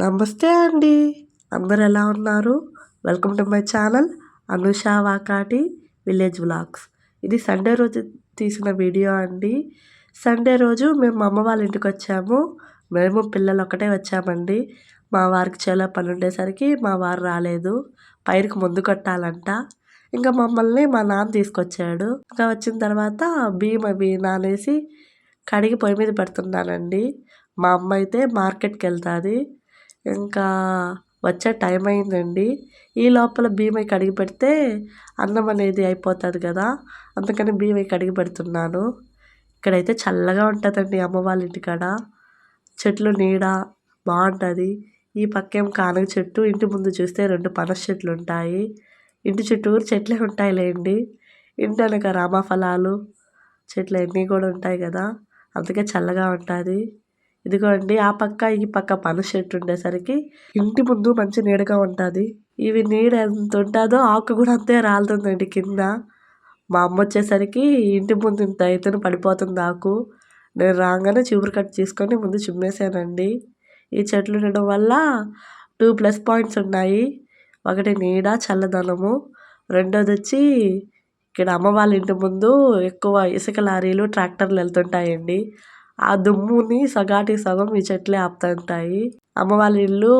నమస్తే అండి. అందరు ఎలా ఉన్నారు? Welcome to my channel Anusha Vakati village vlogs. ఇది సండే రోజు తీసిన వీడియో అండి. సండే రోజు మేము మా అమ్మ వాళ్ళ ఇంటికి వచ్చాము. మేము పిల్లలు ఒకటే వచ్చామండి. మా వారికి చాలా పని ఉండేసరికి మా వారు రాలేదు. పైరుకు ముందు కొట్టాలంట. ఇంకా మమ్మల్ని మా నాన్న తీసుకొచ్చాడు. ఇంకా వచ్చిన తర్వాత బియ్యం అవి నానేసి కడిగి పొయ్యి మీద పెడుతున్నానండి. మా అమ్మ అయితే మార్కెట్కి వెళ్తుంది. ఇంకా వచ్చే టైం అయిందండి. ఈ లోపల బియ్యం కడిగి పెడితే అన్నం అనేది అయిపోతుంది కదా అందుకని బియ్యం కడిగి పెడుతున్నాను. ఇక్కడైతే చల్లగా ఉంటుందండి అమ్మ వాళ్ళ ఇంటికాడ చెట్లు నీడ బాగుంటుంది. ఈ పక్కేం కానగ చెట్టు ఇంటి ముందు చూస్తే రెండు పనస చెట్లు ఉంటాయి. ఇంటి చుట్టూరు చెట్లే ఉంటాయిలేండి. ఇంటి వెనక రామఫలాలు చెట్లు అన్నీ కూడా ఉంటాయి కదా అందుకే చల్లగా ఉంటుంది. ఇదిగోండి ఆ పక్క ఈ పక్క పని చెట్టు ఉండేసరికి ఇంటి ముందు మంచి నీడగా ఉంటుంది. ఇవి నీడ ఎంత ఉంటుందో ఆకు కూడా అంతే రాలుతుందండి కింద. మా అమ్మ వచ్చేసరికి ఇంటి ముందు ఇంత ఎత్తున పడిపోతుంది ఆకు. నేను రాగానే చిగురు కట్ తీసుకొని ముందు చిమ్మేసానండి. ఈ చెట్లు ఉండడం వల్ల టూ ప్లస్ పాయింట్స్ ఉన్నాయి. ఒకటి నీడ చల్లదనము. రెండోది వచ్చి ఇక్కడ అమ్మ వాళ్ళ ఇంటి ముందు ఎక్కువ ఇసుక లారీలు ట్రాక్టర్లు వెళ్తుంటాయండి. ఆ దుమ్ముని సగాటి సగం ఈ చెట్లే ఆపుతుంటాయి. అమ్మ వాళ్ళ ఇల్లు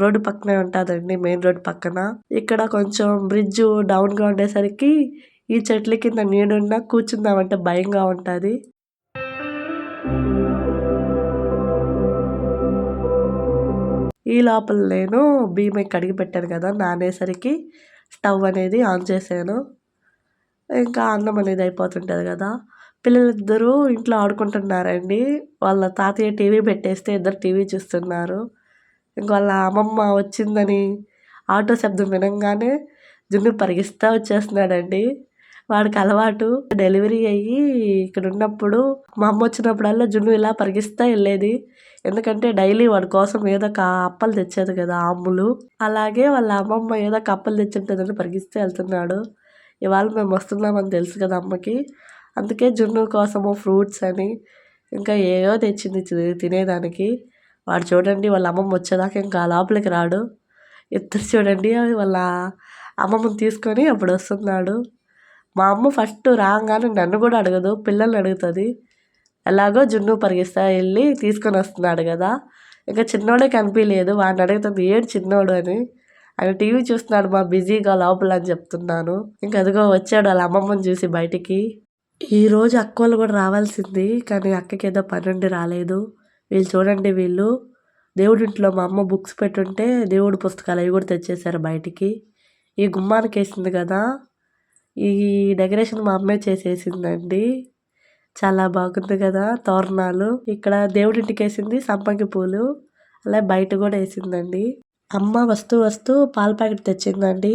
రోడ్డు పక్కనే ఉంటుందండి మెయిన్ రోడ్ పక్కన. ఇక్కడ కొంచెం బ్రిడ్జ్ డౌన్గా ఉండేసరికి ఈ చెట్ల కింద నీడున్నా కూర్చుందామంటే భయంగా ఉంటుంది. ఈ లోపల నేను భీమ కడిగి పెట్టాను కదా నానేసరికి స్టవ్ అనేది ఆన్ చేశాను. ఇంకా అన్నం అనేది అయిపోతుంటుంది కదా. పిల్లలిద్దరూ ఇంట్లో ఆడుకుంటున్నారండి. వాళ్ళ తాతయ్య టీవీ పెట్టేస్తే ఇద్దరు టీవీ చూస్తున్నారు. ఇంక వాళ్ళ అమ్మమ్మ వచ్చిందని ఆటో శబ్దం వినంగానే జున్ను పరిగిస్తూ వచ్చేస్తున్నాడండి. వాడికి అలవాటు డెలివరీ అయ్యి ఇక్కడ ఉన్నప్పుడు మా అమ్మ వచ్చినప్పుడల్లా జున్ను ఇలా పరిగిస్తూ వెళ్ళేది. ఎందుకంటే డైలీ వాడి కోసం ఏదో ఒక అప్పలు తెచ్చేది కదా అమ్ములు అలాగే వాళ్ళ అమ్మమ్మ ఏదో ఒక అప్పలు తెచ్చింటుందని పరిగిస్తూ వెళ్తున్నాడు. ఇవాళ మేము వస్తున్నామని తెలుసు కదా అమ్మకి. అందుకే జున్ను కోసము ఫ్రూట్స్ అని ఇంకా ఏవో తెచ్చింది తినేదానికి. వాడు చూడండి వాళ్ళ అమ్మమ్మ వచ్చేదాకా ఇంకా లోపలికి రాడు. ఇద్దరు చూడండి వాళ్ళ అమ్మమ్మని తీసుకొని అప్పుడు వస్తున్నాడు. మా అమ్మ ఫస్ట్ రాగానే నన్ను కూడా అడగదు పిల్లల్ని అడుగుతుంది. ఎలాగో జున్ను పరిగిస్తా వెళ్ళి తీసుకొని వస్తున్నాడు కదా. ఇంకా చిన్నోడే కనిపించలేదు వాడిని అడుగుతుంది ఏడు చిన్నోడు అని. ఆయన టీవీ చూస్తున్నాడు మా బిజీగా లోపల అని చెప్తున్నాను. ఇంకా అదిగో వచ్చాడు వాళ్ళ అమ్మమ్మని చూసి బయటికి. ఈరోజు అక్క వాళ్ళు కూడా రావాల్సింది కానీ అక్కకి ఏదో పని రాలేదు. వీళ్ళు చూడండి వీళ్ళు. దేవుడి ఇంట్లో మా అమ్మ బుక్స్ పెట్టుంటే దేవుడి పుస్తకాలు అవి కూడా తెచ్చేసారు బయటికి. ఈ గుమ్మానికి వేసింది కదా. ఈ డెకరేషన్ మా అమ్మే చేసేసిందండి. చాలా బాగుంది కదా తోరణాలు. ఇక్కడ దేవుడింటికి వేసింది సంపంగి పూలు. అలా బయట కూడా వేసిందండి. అమ్మ వస్తూ వస్తూ పాల ప్యాకెట్ తెచ్చిందండి.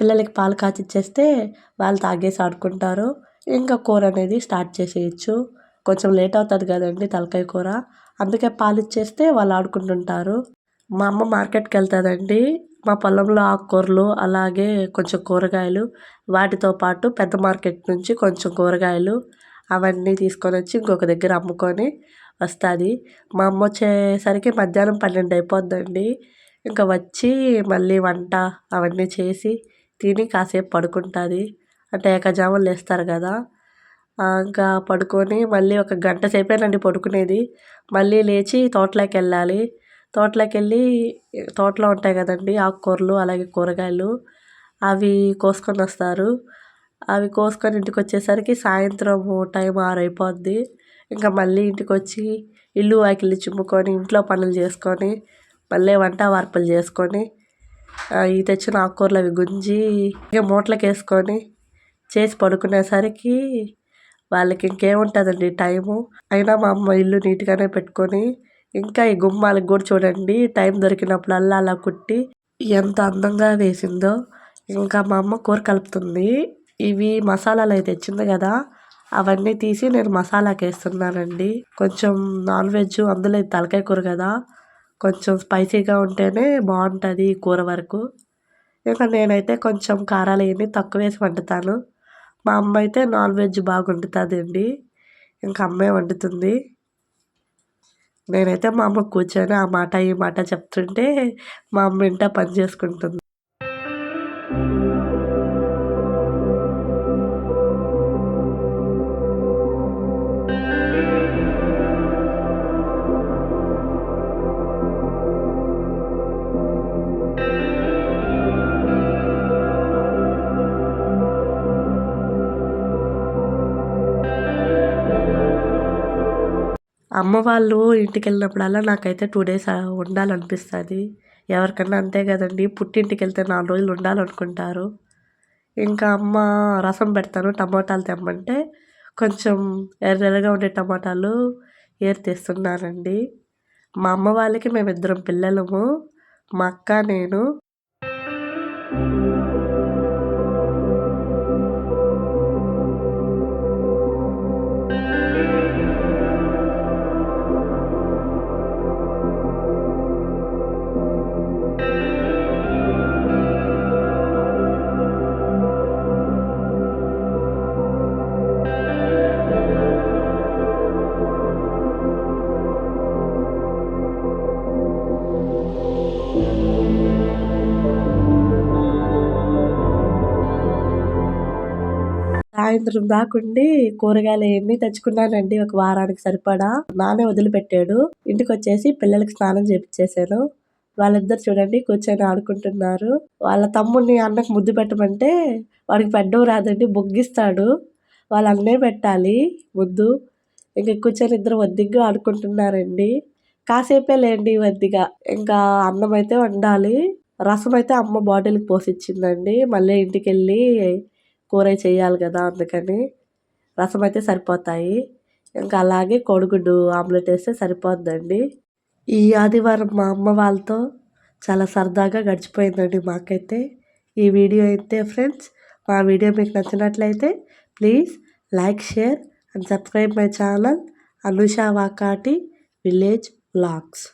పిల్లలకి పాలు కాచిచ్చేస్తే వాళ్ళు తాగేసి ఆడుకుంటారు. ఇంకా కూర అనేది స్టార్ట్ చేసేయచ్చు. కొంచెం లేట్ అవుతుంది కదండి తలకాయ కూర. అందుకే పాలు ఇచ్చేస్తే వాళ్ళు ఆడుకుంటుంటారు. మా అమ్మ మార్కెట్కి వెళ్తుందండి. మా పొలంలో ఆకుకూరలు అలాగే కొంచెం కూరగాయలు. వాటితో పాటు పెద్ద మార్కెట్ నుంచి కొంచెం కూరగాయలు అవన్నీ తీసుకొని వచ్చి ఇంకొక దగ్గర అమ్ముకొని వస్తుంది. మా అమ్మ వచ్చేసరికి మధ్యాహ్నం పన్నెండు అయిపోద్దండి. ఇంకా వచ్చి మళ్ళీ వంట అవన్నీ చేసి తిని కాసేపు పడుకుంటుంది. అంటే ఏకజాములు లేస్తారు కదా. ఇంకా పడుకొని మళ్ళీ ఒక గంట సేపేనండి పడుకునేది. మళ్ళీ లేచి తోటలోకి వెళ్ళాలి. తోటలోకి వెళ్ళి తోటలో ఉంటాయి కదండి ఆకుకూరలు అలాగే కూరగాయలు అవి కోసుకొని వస్తారు. అవి కోసుకొని ఇంటికి వచ్చేసరికి సాయంత్రం టైం ఆరు అయిపోద్ది ఇంకా మళ్ళీ ఇంటికి వచ్చి ఇల్లు వాకిలి చిమ్ముకొని ఇంట్లో పనులు చేసుకొని మళ్ళీ వంట వార్పులు చేసుకొని ఈ తెచ్చిన ఆకుకూరలు అవి గుంజి ఇక మూటలకు వేసుకొని చేసి పడుకునేసరికి వాళ్ళకి ఇంకేముంటుందండి టైము. అయినా మా అమ్మ ఇల్లు నీట్గానే పెట్టుకొని ఇంకా ఈ గుమ్మాలకు కూడా చూడండి టైం దొరికినప్పుడల్లా అలా కుట్టి ఎంత అందంగా వేసిందో. ఇంకా మా అమ్మ కూర కలుపుతుంది. ఇవి మసాలాలు అయితే తెచ్చింది కదా అవన్నీ తీసి నేను మసాలాకి వేస్తున్నానండి. కొంచెం నాన్ వెజ్ అందులో తలకాయ కూర కదా కొంచెం స్పైసీగా ఉంటేనే బాగుంటుంది ఈ కూర వరకు. ఇంకా నేనైతే కొంచెం కారాలు అవన్నీ తక్కువ వేసి వండుతాను. మా అమ్మ అయితే నాన్ వెజ్ బాగా వండుతుంది అండి ఇంకా అమ్మే వండుతుంది. నేనైతే మా అమ్మ కూర్చొని ఆ మాట ఈ మాట చెప్తుంటే మా అమ్మ ఇంట పని చేసుకుంటుంది. అమ్మ వాళ్ళు ఇంటికి వెళ్ళినప్పుడల్లా నాకైతే టూ డేస్ ఉండాలనిపిస్తుంది. ఎవరికన్నా అంతే కదండి పుట్టింటికి వెళ్తే నాలుగు రోజులు ఉండాలనుకుంటారు. ఇంకా అమ్మ రసం పెడతాను టమోటాలు తెమ్మంటే కొంచెం ఎర్రగా ఉండే టమాటాలు ఏరి తెస్తున్నానండి. మా అమ్మ వాళ్ళకి మేమిద్దరం పిల్లలము మా అక్క నేను సాయంత్రం దాకుండి కూరగాయలు అవన్నీ తెచ్చుకున్నానండి. ఒక వారానికి సరిపడా. నానే వదిలిపెట్టాడు. ఇంటికి వచ్చేసి పిల్లలకి స్నానం చేపించేశాను వాళ్ళిద్దరు చూడండి కూర్చొని ఆడుకుంటున్నారు. వాళ్ళ తమ్ముడిని అన్నకు ముద్దు పెట్టమంటే వాడికి పెట్టడం రాదండి. బొగ్గిస్తాడు. వాళ్ళ అన్నే పెట్టాలి. ముద్దు. ఇంకా కూర్చొని ఇద్దరు వద్దిగ్గా ఆడుకుంటున్నారండి. కాసేపే లేండి వద్దిగా ఇంకా అన్నం అయితే వండాలి. రసం అయితే అమ్మ బాటిల్కి పోసిచ్చిందండి. మళ్ళీ ఇంటికి వెళ్ళి కూర చేయాలి కదా అందుకని రసం అయితే సరిపోతాయి. ఇంకా అలాగే కోడిగుడ్డు ఆమ్లెట్ వేస్తే సరిపోద్దండి. ఈ ఆదివారం మా అమ్మ వాళ్ళతో చాలా సరదాగా గడిచిపోయిందండి మాకైతే. ఈ వీడియో అయితే ఫ్రెండ్స్ మా వీడియో మీకు నచ్చినట్లయితే please like share and subscribe my channel Anusha Vakati village vlogs.